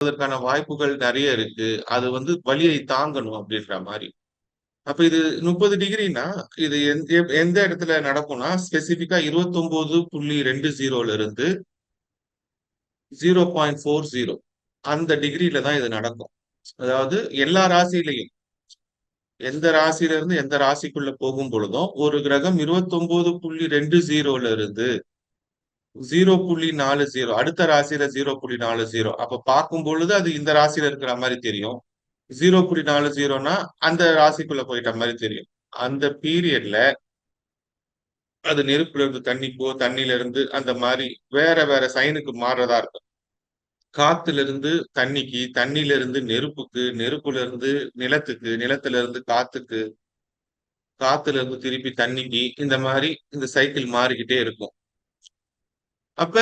அதற்கான வாய்ப்புகள் நிறைய இருக்கு. அது வந்து வலியை தாங்கணும் அப்படின்ற மாதிரி அப்ப இது 30 டிகிரின்னா, இது எந் எப் எந்த இடத்துல நடக்கும்னா, ஸ்பெசிஃபிக்கா 29.20ல இருந்து 0.40 அந்த டிகிரியில தான் இது நடக்கும். அதாவது எல்லா ராசியிலையும் எந்த ராசியில இருந்து எந்த ராசிக்குள்ள போகும் பொழுதும், ஒரு கிரகம் 29.20ல இருந்து 0.40 அடுத்த ராசியில 0.40 அப்ப பார்க்கும் பொழுது அது இந்த ராசியில இருக்கிற மாதிரி தெரியும். 0.40ன்னா அந்த ராசிக்குள்ள போயிட்ட மாதிரி தெரியும். அந்த பீரியட்ல அது நெருப்புல இருந்து தண்ணிக்கோ, தண்ணில இருந்து அந்த மாதிரி வேற வேற சைனுக்கு மாறுறதா இருக்கும். காத்துல இருந்து தண்ணிக்கு, தண்ணில இருந்து நெருப்புக்கு, நெருப்புல இருந்து நிலத்துக்கு, நிலத்துல இருந்து காத்துக்கு, காத்துல இருந்து திருப்பி தண்ணிக்கு, இந்த மாதிரி இந்த சைக்கிள் மாறிக்கிட்டே இருக்கும். அப்ப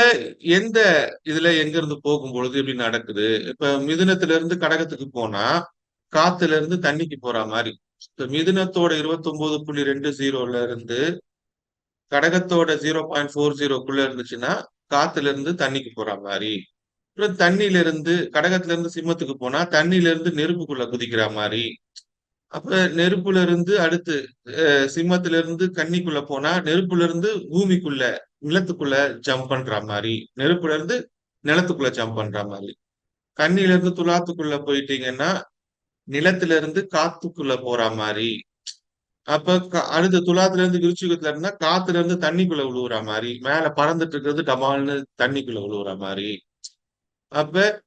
எந்த இதுல எங்கிருந்து போகும்பொழுது இப்படி நடக்குது? இப்ப மிதுனத்துல இருந்து கடகத்துக்கு போனா, காத்துல இருந்து தண்ணிக்கு போற மாரி. இப்ப மிதுனத்தோட 29.20ல இருந்து கடகத்தோட 0.40க்குள்ள இருந்துச்சுன்னா, காத்துல இருந்து தண்ணிக்கு போற மாதிரி அப்புறம் தண்ணியில இருந்து கடகத்துல இருந்து சிம்மத்துக்கு போனா, தண்ணியில இருந்து நெருப்புக்குள்ள குதிக்கிற மாதிரி அப்ப நெருப்புல இருந்து அடுத்து சிம்மத்துல இருந்து கன்னிக்குள்ள போனா, நெருப்புல இருந்து பூமிக்குள்ள, நிலத்துக்குள்ள ஜம்ப் பண்ற மாதிரி நெருப்புல இருந்து நிலத்துக்குள்ள ஜம்ப் பண்ற மாதிரி. கண்ணில இருந்து துலாத்துக்குள்ள போயிட்டீங்கன்னா, நிலத்துல இருந்து காத்துக்குள்ள போற மாதிரி. அப்ப அடுத்த துலாத்துல இருந்து விருச்சிகத்துல இருந்தா, காத்துல இருந்து தண்ணிக்குள்ள விழுவுற மாதிரி. மேல பறந்துட்டு இருக்கிறது டமால்னு தண்ணிக்குள்ள விழுவுற மாதிரி. அப்ப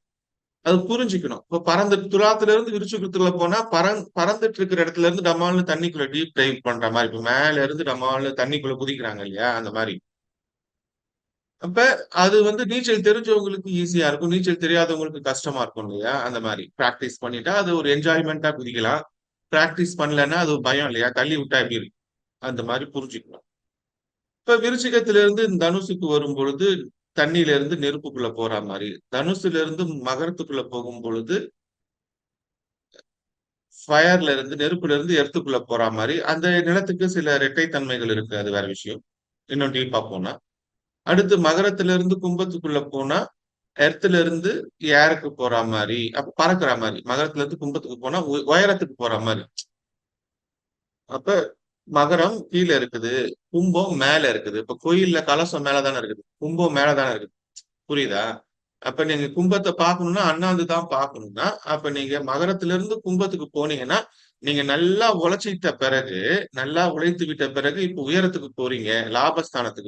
அது புரிஞ்சுக்கணும். இப்ப பறந்து துலாத்துல இருந்து விருச்சிகத்துக்குள்ள போனா, பறந் பறந்துட்டு இருக்கிற இடத்துல இருந்து டமால்னு தண்ணிக்குள்ள டீப் டைவ் பண்ற மாதிரி. இப்ப மேல இருந்து டமால்னு தண்ணிக்குள்ள குதிக்கிறாங்க இல்லையா? அந்த மாதிரி. அப்ப அது வந்து நீச்சல் தெரிஞ்சவங்களுக்கு ஈஸியா இருக்கும். நீச்சல் தெரியாதவங்களுக்கு கஷ்டமா இருக்கும் இல்லையா? அந்த மாதிரி பிராக்டிஸ் பண்ணிட்டா அது ஒரு என்ஜாய்மெண்டா குதிக்கலாம். பிராக்டிஸ் பண்ணலன்னா அது பயம் இல்லையா? தள்ளி விட்டா எப்படி இருக்கும்? அந்த மாதிரி புரிஞ்சுக்கணும். இப்ப விருச்சிகத்திலிருந்து தனுசுக்கு வரும் வரும்பொழுது, தண்ணியில இருந்து நெருப்புக்குள்ள போற மாதிரி தனுசுல இருந்து மகரத்துக்குள்ள போகும்பொழுது ஃபயர்ல இருந்து நெருப்புல இருந்து எர்த்துக்குள்ள போற மாதிரி அந்த நிலத்துக்கு சில இரட்டை தன்மைகள் இருக்கு. அது வேற விஷயம். இன்னும் டீப்பா போனா. அடுத்து மகரத்துல இருந்து கும்பத்துக்குள்ள போனா, எர்த்துல இருந்து ஏருக்கு போற மாதிரி அப்ப பறக்குற மாதிரி மகரத்துல இருந்து கும்பத்துக்கு போனா, உ உயரத்துக்கு போற மாதிரி அப்ப மகரம் கீழே இருக்குது. கும்பம் மேல இருக்குது. இப்ப கோயில்ல கலசம் மேலதானே இருக்குது. கும்பம் மேலதானே இருக்குது. புரியுதா? அப்ப நீங்க கும்பத்தை பார்க்கணும்னா, அண்ணாந்து தான் பார்க்கணும்னா, அப்ப நீங்க மகரத்துல இருந்து கும்பத்துக்கு போனீங்கன்னா, நீங்க நல்லா உழைச்சிட்ட பிறகு, நல்லா உழைத்து விட்ட பிறகு, இப்ப உயரத்துக்கு போறீங்க. லாபஸ்தானத்துக்கு